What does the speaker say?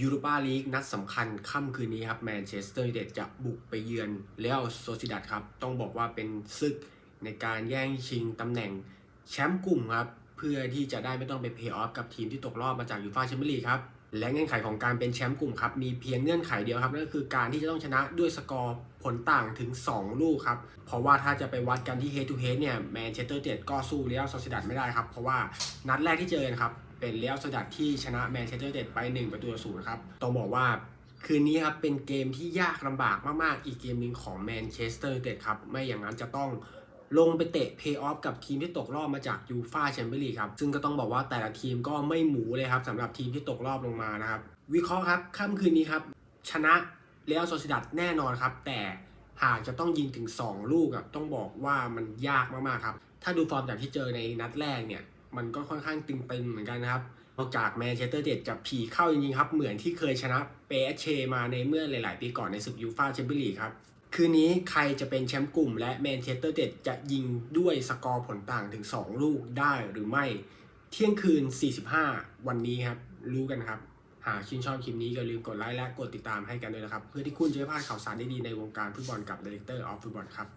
ยูโรปาลีกนัดสำคัญค่ำคืนนี้ครับแมนเชสเตอร์ยูไนเต็ดจะบุกไปเยือนเรอัลโซซิดัดครับ ต้องบอกว่าเป็นศึกในการแย่งชิงตำแหน่งแชมป์กลุ่มครับ เพื่อที่จะได้ไม่ต้องไปเพย์ออฟกับทีมที่ตกรอบมาจากยูฟ่าแชมเปี้ยนลีกครับและเงื่อนไขของการเป็นแชมป์กลุ่มครับมีเพียงเงื่อนไขเดียวครับนั่นก็คือการที่จะต้องชนะด้วยสกอร์ผลต่างถึง 2 ลูกครับเพราะว่าถ้าจะไปวัดกันที่ head to head เนี่ยแมนเชสเตอร์เต็ดก็สู้เรอัลโซซิดัดไม่ได้ครับเพราะว่านัดแรกที่เจอกันครับเป็นเรอัลโซซิดัดที่ชนะแมนเชสเตอร์ยูไนเต็ดไป1ประตูต่อศูนย์ครับต้องบอกว่าคืนนี้ครับเป็นเกมที่ยากลำบากมากๆ อีกเกมหนึ่งของแมนเชสเตอร์เต็ดครับไม่อย่างนั้นจะต้อง ลงไปเตะเพย์ออฟกับทีมที่ตกรอบมาจากยูฟาแชมเปี้ยนลีกครับ ซึ่งก็ต้องบอกว่าแต่ละทีมก็ไม่หมูเลยครับสำหรับทีมที่ตกรอบลงมานะครับ วิเคราะห์ครับค่ำคืนนี้ครับ ชนะเรอัลโซซิดัดแน่นอนครับ แต่หากจะต้องยิงถึง 2 ลูกครับต้องบอกว่ามันยากมากๆครับ ถ้าดูฟอร์มจากที่เจอในนัดแรกเนี่ย มันก็ค่อนข้างตึงๆเหมือนกันนะครับนอกจากแมนเชสเตอร์เด็ดจะผีเข้าจริงๆครับ เหมือนที่เคยชนะเปเชมาในเมื่อหลายๆปีก่อนในศึกยูฟาแชมเปี้ยนลีกครับ คืนนี้ใครจะเป็นแชมป์กลุ่ม และแมนเชสเตอร์เด็ดจะยิงด้วยสกอร์ผลต่างถึง 2 ลูกได้หรือไม่ เที่ยงคืน 45 วันนี้ครับ รู้กันครับ หากชื่นชอบคลิปนี้อย่าลืมกดไลค์และกดติดตามให้กันด้วยนะครับ เพื่อที่คุณจะไม่พลาดข่าวสารดีๆในวงการฟุตบอลกับ Director of Football ครับ